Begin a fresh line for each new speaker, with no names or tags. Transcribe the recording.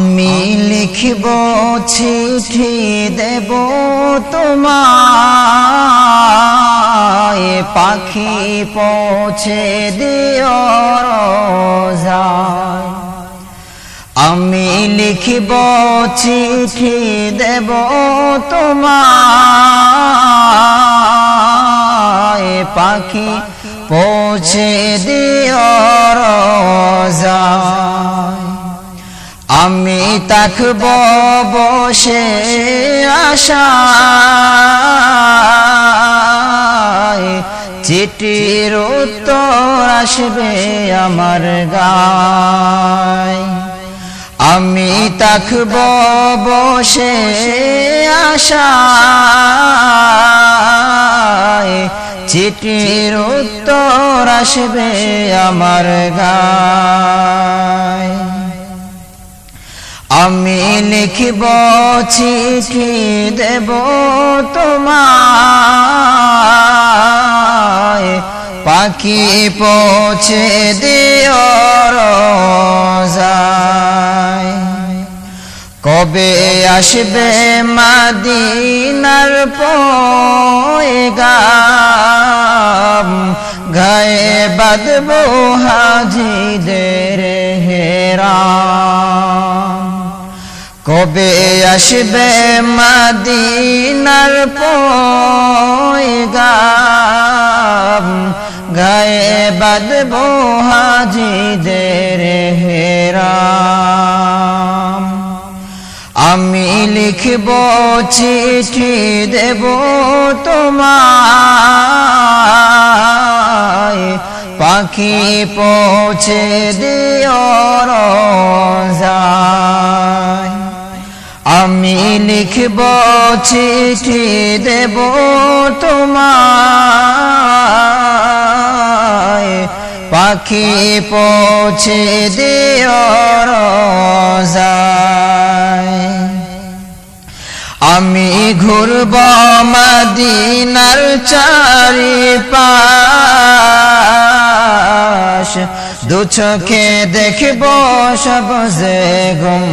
আমি লিখব চিঠি দেব তোমায়। পাখি পৌঁছে দিও রোজায়। আমি লিখব চিঠি দেব তোমায়। পাখি পৌঁছে দিও রোজায়। আমি তাকব বসে আশায় চিঠির উত্তর আসবে আমার গায়। আমি তাকব বসে আশায় চিঠির উত্তর আসবে আমার গায়। আমি লিখব চিঠি দেব তোমায়। পাখি পৌঁছে দিও রোজায়। কবে আসবে মাদিনার পয়গাম? গায়ে বাদব হাজিদের হেরাম। কবে আসবে মাদিনার পয়গাম? গায়ে বাদব হাজিদের হেরাম। আমি লিখব চিঠি, দেব তোমায়। পাখি পৌঁছে দিও রোজায় আমি লিখব চিঠি দেব তোমায়। পাখি পৌঁছে রোজায়। আমি ঘুরব মদিনার চারি পাশ দু চোখে দেখব সব যে গুম